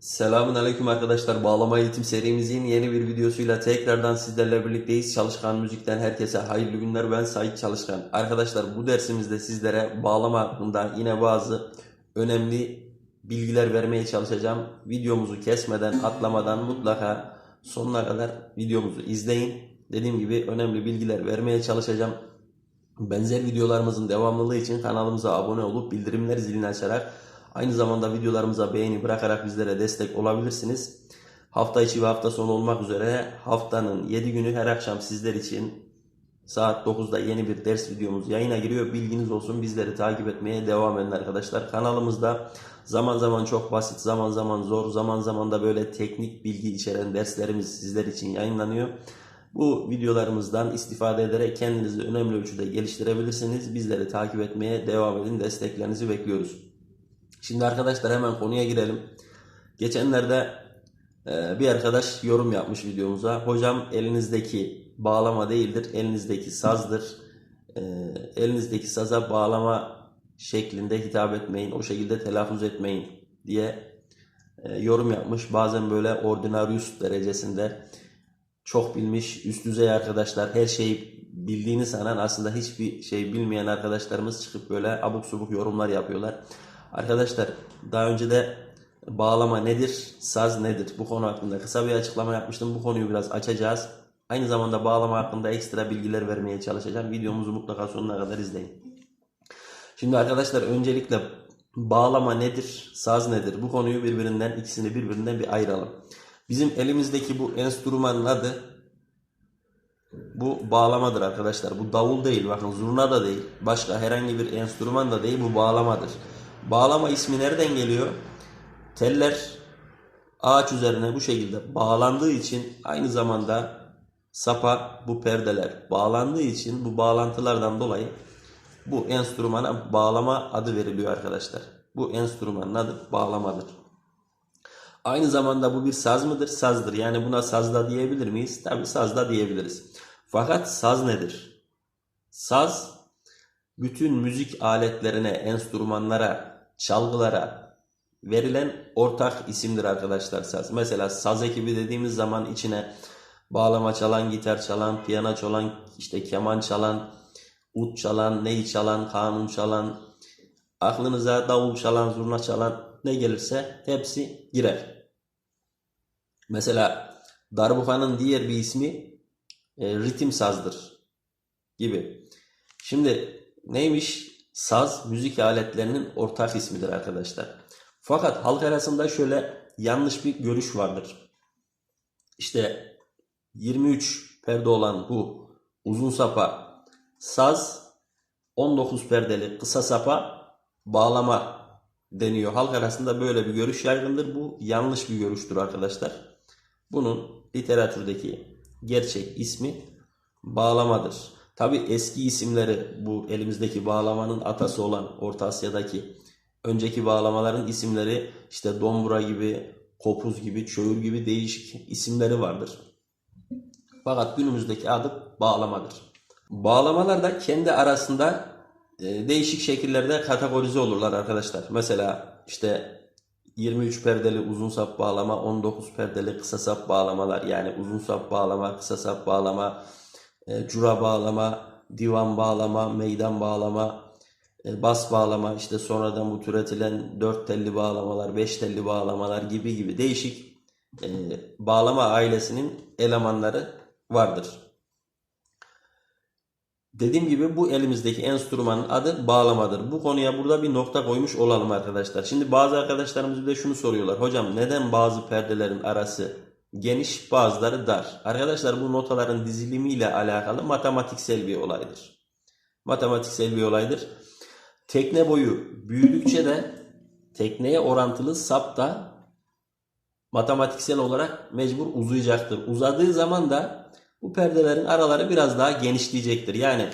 Selamun Aleyküm arkadaşlar. Bağlama eğitim serimizin yeni bir videosuyla tekrardan sizlerle birlikteyiz. Çalışkan Müzik'ten herkese hayırlı günler. Ben Sait Çalışkan. Arkadaşlar bu dersimizde sizlere bağlama hakkında yine bazı önemli bilgiler vermeye çalışacağım. Videomuzu kesmeden, atlamadan mutlaka sonuna kadar videomuzu izleyin. Dediğim gibi önemli bilgiler vermeye çalışacağım. Benzer videolarımızın devamlılığı için kanalımıza abone olup bildirimler zilini açarak aynı zamanda videolarımıza beğeni bırakarak bizlere destek olabilirsiniz. Hafta içi ve hafta sonu olmak üzere haftanın 7 günü her akşam sizler için saat 9'da yeni bir ders videomuz yayına giriyor. Bilginiz olsun bizleri takip etmeye devam edin arkadaşlar. Kanalımızda zaman zaman çok basit, zaman zaman zor, zaman zaman da böyle teknik bilgi içeren derslerimiz sizler için yayınlanıyor. Bu videolarımızdan istifade ederek kendinizi önemli ölçüde geliştirebilirsiniz. Bizleri takip etmeye devam edin. Desteklerinizi bekliyoruz. Şimdi arkadaşlar hemen konuya girelim. Geçenlerde e, bir arkadaş yorum yapmış videomuza. Hocam elinizdeki bağlama değildir, elinizdeki sazdır. E, elinizdeki saza bağlama şeklinde hitap etmeyin, o şekilde telaffuz etmeyin diye e, yorum yapmış. Bazen böyle ordinarius derecesinde çok bilmiş, üst düzey arkadaşlar, her şeyi bildiğini sanan aslında hiçbir şey bilmeyen arkadaşlarımız çıkıp böyle abuk subuk yorumlar yapıyorlar. Arkadaşlar daha önce de bağlama nedir, saz nedir bu konu hakkında kısa bir açıklama yapmıştım. Bu konuyu biraz açacağız. Aynı zamanda bağlama hakkında ekstra bilgiler vermeye çalışacağım. Videomuzu mutlaka sonuna kadar izleyin. Şimdi arkadaşlar öncelikle bağlama nedir, saz nedir? Bu konuyu birbirinden, ikisini birbirinden bir ayıralım. Bizim elimizdeki bu enstrümanın adı bu bağlamadır arkadaşlar. Bu davul değil, bakın zurna da değil. Başka herhangi bir enstrüman da değil, bu bağlamadır. Bağlama ismi nereden geliyor? Teller ağaç üzerine bu şekilde bağlandığı için aynı zamanda sapa bu perdeler bağlandığı için bu bağlantılardan dolayı bu enstrümana bağlama adı veriliyor arkadaşlar. Bu enstrümanın adı bağlamadır. Aynı zamanda bu bir saz mıdır? Sazdır. Yani buna sazda diyebilir miyiz? Tabi sazda diyebiliriz. Fakat saz nedir? Saz bütün müzik aletlerine, enstrümanlara, çalgılara verilen ortak isimdir arkadaşlar saz. Mesela saz ekibi dediğimiz zaman içine bağlama çalan, gitar çalan, piyano çalan, işte keman çalan, ut çalan, ney çalan, kanun çalan, aklınıza davul çalan, zurna çalan ne gelirse hepsi girer. Mesela darbukanın diğer bir ismi e, ritim sazdır gibi. Şimdi neymiş? Saz müzik aletlerinin ortak ismidir arkadaşlar. Fakat halk arasında şöyle yanlış bir görüş vardır. İşte 23 perde olan bu uzun sapa saz 19 perdeli kısa sapa bağlama deniyor. Halk arasında böyle bir görüş yaygındır. Bu yanlış bir görüştür arkadaşlar. Bunun literatürdeki gerçek ismi bağlamadır. Tabi eski isimleri bu elimizdeki bağlamanın atası olan Orta Asya'daki önceki bağlamaların isimleri işte dombura gibi, kopuz gibi, çöğür gibi değişik isimleri vardır. Fakat günümüzdeki adı bağlamadır. Bağlamalar da kendi arasında e, değişik şekillerde kategorize olurlar arkadaşlar. Mesela işte 23 perdeli uzun sap bağlama, 19 perdeli kısa sap bağlamalar yani uzun sap bağlama, kısa sap bağlama, e, cura bağlama, divan bağlama, meydan bağlama, e, bas bağlama, işte sonradan bu türetilen 4 telli bağlamalar, 5 telli bağlamalar gibi gibi değişik e, bağlama ailesinin elemanları vardır. Dediğim gibi bu elimizdeki enstrümanın adı bağlamadır. Bu konuya burada bir nokta koymuş olalım arkadaşlar. Şimdi bazı arkadaşlarımız bir de şunu soruyorlar. Hocam neden bazı perdelerin arası geniş bazıları dar? Arkadaşlar bu notaların dizilimiyle alakalı matematiksel bir olaydır. Matematiksel bir olaydır. Tekne boyu büyüdükçe de tekneye orantılı sap da matematiksel olarak mecbur uzayacaktır. Uzadığı zaman da bu perdelerin araları biraz daha genişleyecektir. Yani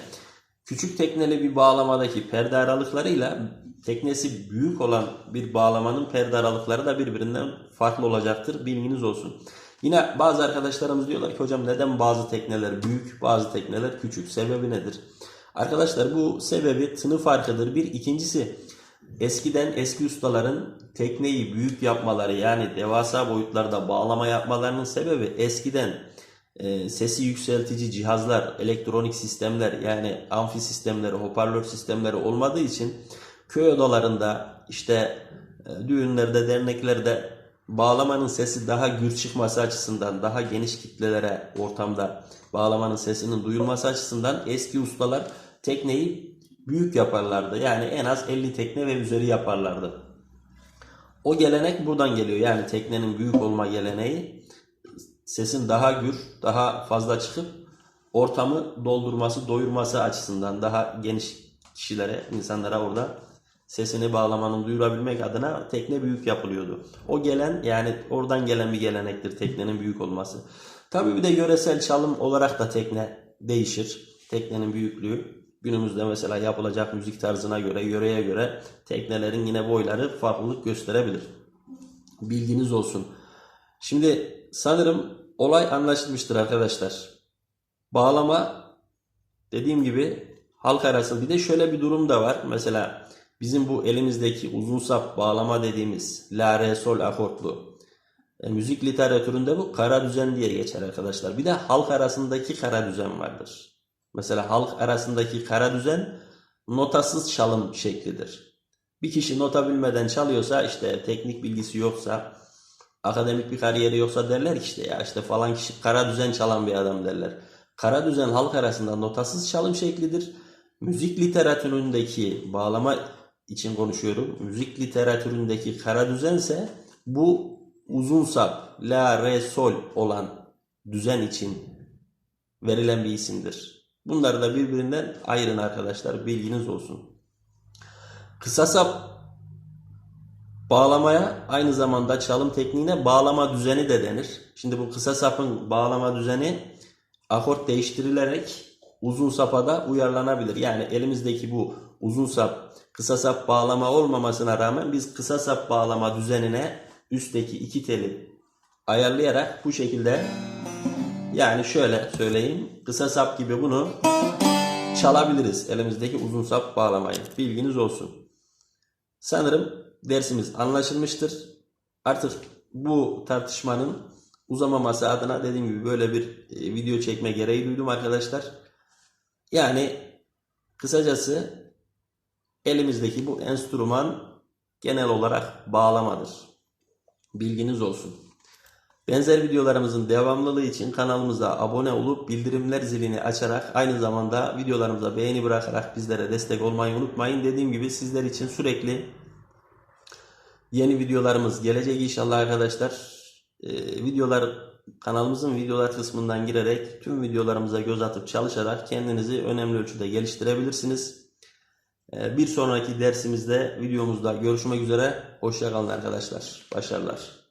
küçük tekneli bir bağlamadaki perde aralıklarıyla teknesi büyük olan bir bağlamanın perde aralıkları da birbirinden farklı olacaktır. Bilginiz olsun. Yine bazı arkadaşlarımız diyorlar ki hocam neden bazı tekneler büyük bazı tekneler küçük? Sebebi nedir? Arkadaşlar bu sebebi tını farkıdır. Bir ikincisi Eskiden eski ustaların tekneyi büyük yapmaları yani devasa boyutlarda bağlama yapmalarının sebebi eskiden e, sesi yükseltici cihazlar, elektronik sistemler yani amfi sistemleri, hoparlör sistemleri olmadığı için köy odalarında işte e, düğünlerde, derneklerde bağlamanın sesi daha gür çıkması açısından, daha geniş kitlelere ortamda bağlamanın sesinin duyulması açısından eski ustalar tekneyi büyük yaparlardı. Yani en az 50 tekne ve üzeri yaparlardı. O gelenek buradan geliyor. Yani teknenin büyük olma geleneği sesin daha gür, daha fazla çıkıp ortamı doldurması, doyurması açısından daha geniş kişilere, insanlara orada sesini bağlamanın duyurabilmek adına tekne büyük yapılıyordu. O gelen yani oradan gelen bir gelenektir teknenin büyük olması. Tabii bir de yöresel çalım olarak da tekne değişir. Teknenin büyüklüğü günümüzde mesela yapılacak müzik tarzına göre, yöreye göre teknelerin yine boyları farklılık gösterebilir. Bilginiz olsun. Şimdi sanırım olay anlaşılmıştır arkadaşlar. Bağlama dediğim gibi halk arasında bir de şöyle bir durum da var. Mesela bizim bu elimizdeki uzun sap bağlama dediğimiz la re sol akortlu e, müzik literatüründe bu kara düzen diye geçer arkadaşlar. Bir de halk arasındaki kara düzen vardır. Mesela halk arasındaki kara düzen notasız çalım şeklidir. Bir kişi nota bilmeden çalıyorsa işte teknik bilgisi yoksa akademik bir kariyeri yoksa derler işte ya işte falan kişi kara düzen çalan bir adam derler. Kara düzen halk arasında notasız çalım şeklidir. Müzik literatüründeki bağlama için konuşuyorum. Müzik literatüründeki kara düzense bu uzun sap la re sol olan düzen için verilen bir isimdir. Bunları da birbirinden ayırın arkadaşlar bilginiz olsun. Kısa sap Bağlamaya aynı zamanda çalım tekniğine bağlama düzeni de denir. Şimdi bu kısa sapın bağlama düzeni akort değiştirilerek uzun sapa da uyarlanabilir. Yani elimizdeki bu uzun sap kısa sap bağlama olmamasına rağmen biz kısa sap bağlama düzenine üstteki iki teli ayarlayarak bu şekilde yani şöyle söyleyeyim kısa sap gibi bunu çalabiliriz elimizdeki uzun sap bağlamayı. Bilginiz olsun. Sanırım dersimiz anlaşılmıştır. Artık bu tartışmanın uzamaması adına dediğim gibi böyle bir e, video çekme gereği duydum arkadaşlar. Yani kısacası elimizdeki bu enstrüman genel olarak bağlamadır. Bilginiz olsun. Benzer videolarımızın devamlılığı için kanalımıza abone olup bildirimler zilini açarak aynı zamanda videolarımıza beğeni bırakarak bizlere destek olmayı unutmayın. Dediğim gibi sizler için sürekli yeni videolarımız gelecek inşallah arkadaşlar. Ee, videolar kanalımızın videolar kısmından girerek tüm videolarımıza göz atıp çalışarak kendinizi önemli ölçüde geliştirebilirsiniz. Ee, bir sonraki dersimizde videomuzda görüşmek üzere. Hoşçakalın arkadaşlar. Başarılar.